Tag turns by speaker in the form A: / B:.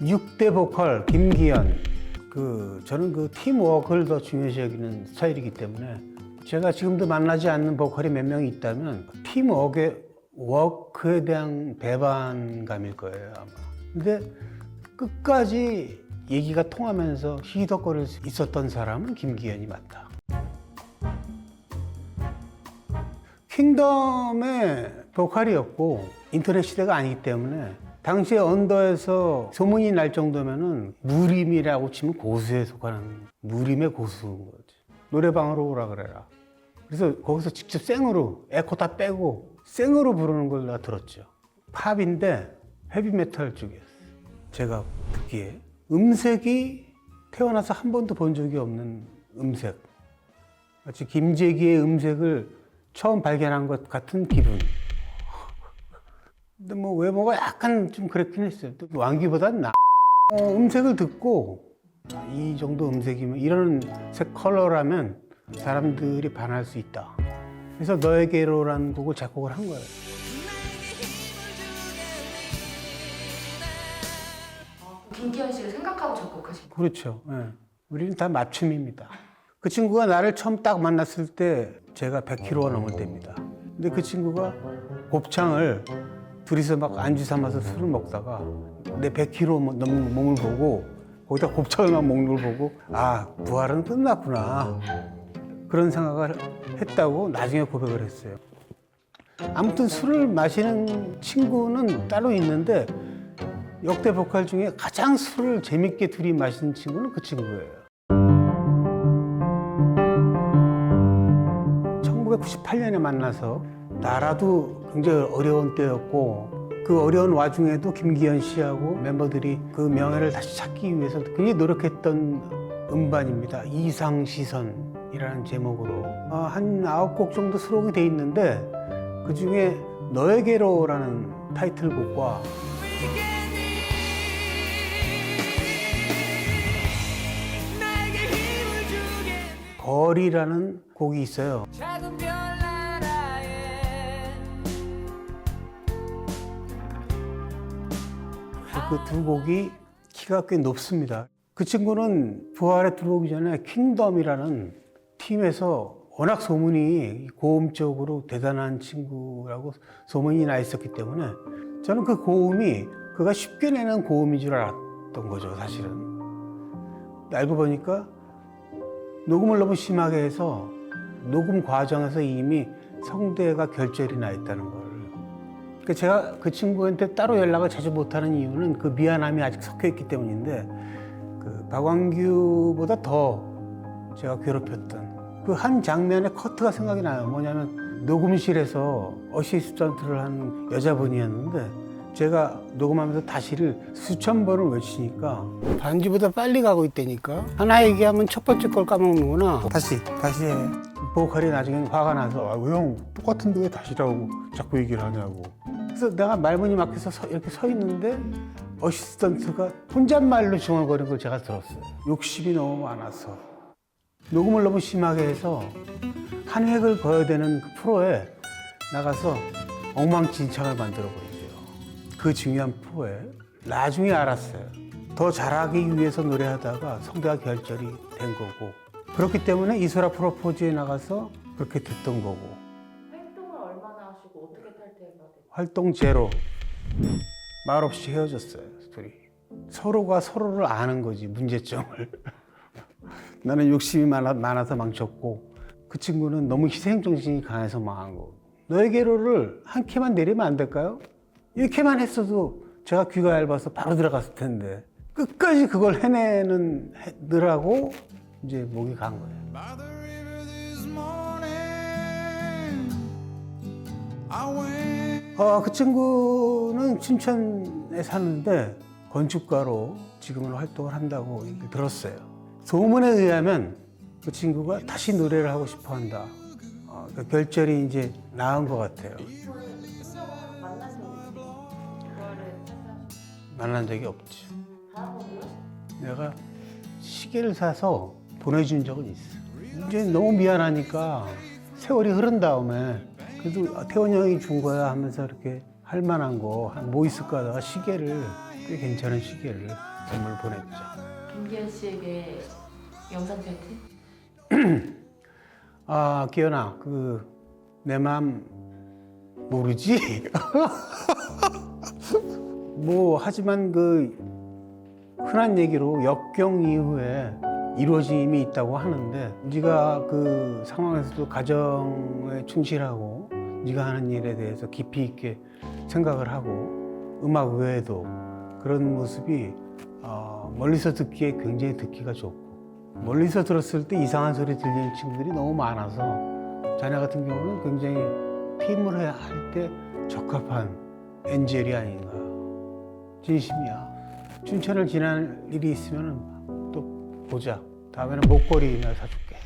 A: 6대 보컬 김기현 그 저는 그 팀워크를 더 중요시 여기는 스타일이기 때문에 제가 지금도 만나지 않는 보컬이 몇 명 있다면 팀워크에 워크에 대한 배반감일 거예요 아마. 근데 끝까지 얘기가 통하면서 희덕거릴 수 있었던 사람은 김기현이 맞다. 킹덤의 보컬이었고 인터넷 시대가 아니기 때문에 당시에 언더에서 소문이 날 정도면은 무림이라고 치면 고수에 속하는 무림의 고수인 거지. 노래방으로 오라 그래라. 그래서 거기서 직접 생으로 에코 다 빼고 생으로 부르는 걸 내가 들었죠. 팝인데 헤비메탈 쪽이었어요. 제가 듣기에 음색이 태어나서 한 번도 본 적이 없는 음색. 마치 김재기의 음색을 처음 발견한 것 같은 기분. 근데 뭐 외모가 약간 좀 그렇긴 했어요. 또 왕기보단 나. 어, 음색을 듣고 아, 이 정도 음색이면 이런 색 컬러라면 사람들이 반할 수 있다. 그래서 너에게로라는 곡을 작곡을 한 거예요.
B: 김기현 씨를 생각하고 작곡하신 거예요?
A: 그렇죠. 예. 우리는 다 맞춤입니다. 그 친구가 나를 처음 딱 만났을 때 제가 100kg가 넘을 때입니다. 근데 그 친구가 곱창을 둘이서 막 안주 삼아서 술을 먹다가 내 100kg 넘는 몸을 보고 거기다 곱창을 막 먹는 걸 보고 아 부활은 끝났구나 그런 생각을 했다고 나중에 고백을 했어요. 아무튼 술을 마시는 친구는 따로 있는데 역대 보컬 중에 가장 술을 재밌게 둘이 마시는 친구는 그 친구예요. 1998년에 만나서 나라도 굉장히 어려운 때였고 그 어려운 와중에도 김기현 씨하고 멤버들이 그 명예를 다시 찾기 위해서 굉장히 노력했던 음반입니다. 이상 시선이라는 제목으로 어, 한 아홉 곡 정도 수록이 돼 있는데 그 중에 너에게로라는 타이틀곡과 거리라는 곡이 있어요. 그 두 곡이 키가 꽤 높습니다. 그 친구는 부활에 들어오기 전에 킹덤이라는 팀에서 워낙 소문이 고음적으로 대단한 친구라고 소문이 나 있었기 때문에 저는 그 고음이 그가 쉽게 내는 고음인 줄 알았던 거죠, 사실은. 알고 보니까 녹음을 너무 심하게 해서 녹음 과정에서 이미 성대가 결절이 나 있다는 걸. 제가 그 친구한테 따로 연락을 자주 못하는 이유는 그 미안함이 아직 섞여 있기 때문인데 그 박완규보다 더 제가 괴롭혔던 그 한 장면의 커트가 생각이 나요. 뭐냐면 녹음실에서 어시스턴트를 한 여자분이었는데 제가 녹음하면서 다시를 수천 번을 외치니까 반지보다 빨리 가고 있다니까 하나 얘기하면 첫 번째 걸 까먹는구나 다시 다시 해 보컬이 나중에 화가 나서
C: 아, 왜형 똑같은데 왜 다시라고 자꾸 얘기를 하냐고.
A: 그래서 내가 말문이 막혀서 서- 이렇게 서 있는데 어시스턴트가 혼잣말로 중얼거리는 걸 제가 들었어요. 욕심이 너무 많아서 녹음을 너무 심하게 해서 한 획을 그어야 되는 그 프로에 나가서 엉망진창을 만들어 버리죠. 그 중요한 프로에 나중에 알았어요. 더 잘하기 위해서 노래하다가 성대가 결절이 된 거고 그렇기 때문에 이소라 프로포즈에 나가서 그렇게 됐던 거고
B: 활동
A: 제로 말없이 헤어졌어요 둘이. 서로가 서로를 아는 거지 문제점을. 나는 욕심이 많아, 많아서 망쳤고 그 친구는 너무 희생정신이 강해서 망한 거고. 너에게로를 한 캐만 내리면 안 될까요? 이렇게만 했어도 제가 귀가 얇아서 바로 들어갔을 텐데. 끝까지 그걸 해내는 느라고 이제 목이 간 거예요.
D: I went
A: 어, 그 친구는 춘천에 사는데 건축가로 지금은 활동을 한다고 들었어요. 소문에 의하면 그 친구가 다시 노래를 하고 싶어 한다. 어, 그 결절이 이제 나은 것 같아요. 만난 적이 없지. 내가 시계를 사서 보내준 적은 있어. 이제 너무 미안하니까 세월이 흐른 다음에 그래도 아, 태원 형이 준 거야 하면서 이렇게 할 만한 거 뭐 있을까 하다가 시계를 꽤 괜찮은 시기를 선물 보냈죠.
B: 김기현 씨에게 영상 팬티?
A: 아 기현아 그 내 맘 모르지? 뭐 하지만 그 흔한 얘기로 역경 이후에 이루어짐이 있다고 하는데 네가 그 상황에서도 가정에 충실하고 네가 하는 일에 대해서 깊이 있게 생각을 하고 음악 외에도 그런 모습이 어, 멀리서 듣기에 굉장히 듣기가 좋고 멀리서 들었을 때 이상한 소리 들리는 친구들이 너무 많아서 자네 같은 경우는 굉장히 팀을 해야 할 때 적합한 엔젤이 아닌가. 진심이야. 춘천을 지날 일이 있으면 또 보자. 다음에는 목걸이 내가 사줄게